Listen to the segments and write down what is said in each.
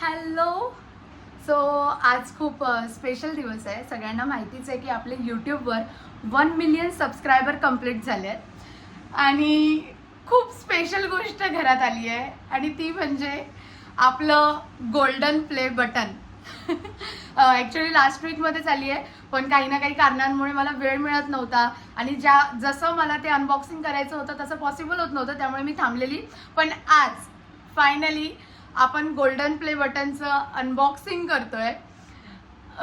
Hello. So आज खूप special दिवस आहे. सगळ्यांना माहितीच आहे की आपले यूट्यूबवर वन मिलियन सबस्क्रायबर कंप्लीट झाले आहेत आणि खूप स्पेशल गोष्ट घरात आली आहे. आणि ती म्हणजे आपलं golden play button actually last वीकमध्येच आली आहे. पण काही ना काही कारणांमुळे मला वेळ मिळत नव्हता. आणि ज्या जसं मला ते अनबॉक्सिंग करायचं होतं तसं पॉसिबल होत नव्हतं. त्यामुळे मी थांबलेली. पण आज फायनली आपण गोल्डन प्ले बटनचं अनबॉक्सिंग करतोय.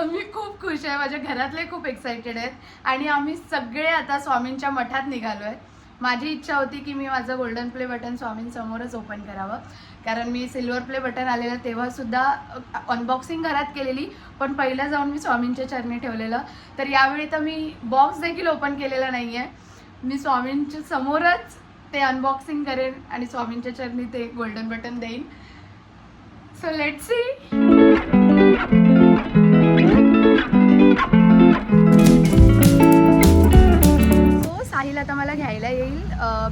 मी खूप खुश आहे माझ्या घरातले खूप एक्साइटेड आहेत. आणि आम्ही सगळे आता स्वामींच्या मठात निघालो आहे माझी इच्छा होती की मी माझं गोल्डन प्ले बटन स्वामींसमोरच ओपन करावं. कारण मी सिल्वर प्ले बटन आलेलं तेव्हासुद्धा अनबॉक्सिंग घरात केलेली. पण पहिलं जाऊन मी स्वामींच्या चरणी ठेवलेलं. तर यावेळी तर मी बॉक्स देखील ओपन केलेला नाही आहे मी स्वामींच्या समोरच ते अनबॉक्सिंग करेन आणि स्वामींच्या चरणी ते गोल्डन बटन देईन. So let see so Sahil आता मला घ्यायला येईल.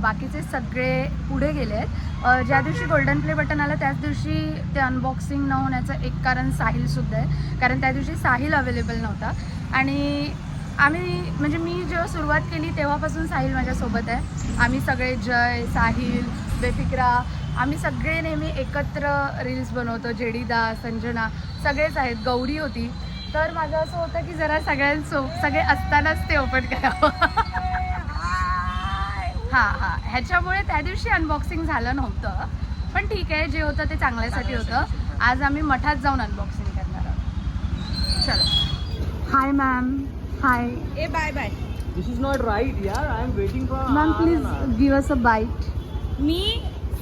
बाकीचे सगळे पुढे गेले आहेत. ज्या दिवशी गोल्डन प्ले बटन आलं त्याच दिवशी ते अनबॉक्सिंग न होण्याचं एक कारण साहिलसुद्धा आहे. कारण त्या दिवशी साहिल अवेलेबल नव्हता. आणि आम्ही म्हणजे मी जेव्हा सुरुवात केली तेव्हापासून साहिल माझ्यासोबत आहे. आम्ही सगळे जय साहिल बेफिक्रा आम्ही सगळे नेहमी एकत्र रील्स बनवतो जेडीदा संजना सगळेच आहेत. गौरी होती. तर माझं असं होतं की जरा सगळ्यांसो सगळे असतानाच ते ओपन करावं. हां हां. ह्याच्यामुळे त्या दिवशी अनबॉक्सिंग झालं नव्हतं. पण ठीक आहे जे होतं ते चांगल्यासाठी होतं. आज आम्ही मठात जाऊन अनबॉक्सिंग करणार आहोत. चलो. Hi ma'am hi A bye bye This is not right, yeah. I am waiting for. Ma'am please and hour. Give us a bite मी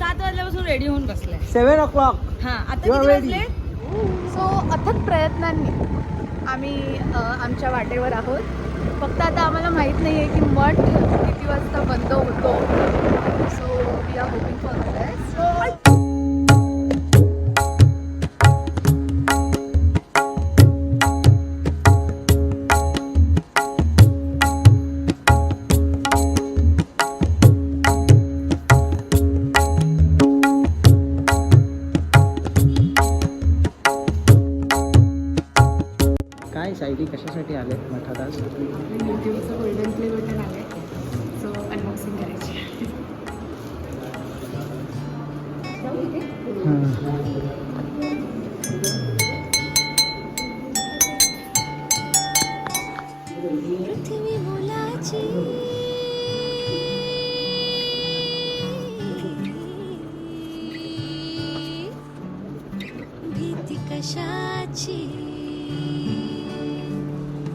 सात वाजल्यापासून रेडी होऊन बसले Seven o'clock. हा आता You are किती ready. वाजले? सो अथक प्रयत्नांनी आम्ही अ, आमच्या वाटेवर आहोत. फक्त आता आम्हाला माहीत नाही आहे की मठ किती वाजता बंद होतो. So we are hoping for best Sayali कशासाठी आले मठात आज यूट्यूबचं गोल्डन प्ले बटन आलं सो अनबॉक्सिंग करायची कशाची?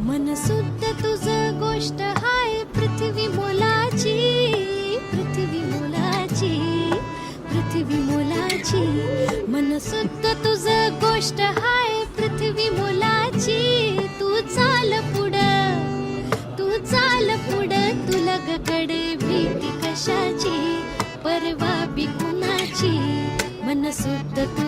मन सुद्ध तुझ गोष्ट हाय पृथ्वी मोलाची पृथ्वी मोलाची पृथ्वी मोलाची. मन सुद्ध तुझ गोष्ट हाय पृथ्वी मोलाची. तू चाल पुढं तू चाल पुढं तुला कडे भीती कशाची? परवा बी कुणाची? मन सुद्ध तू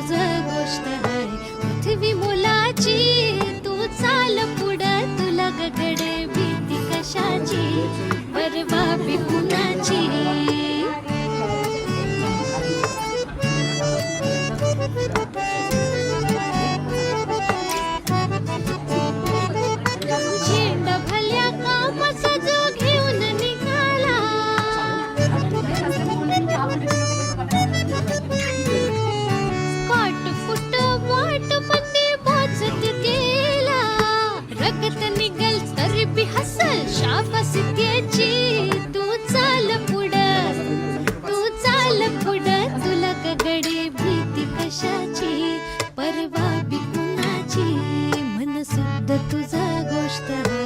शब्द तुझा गोष्ट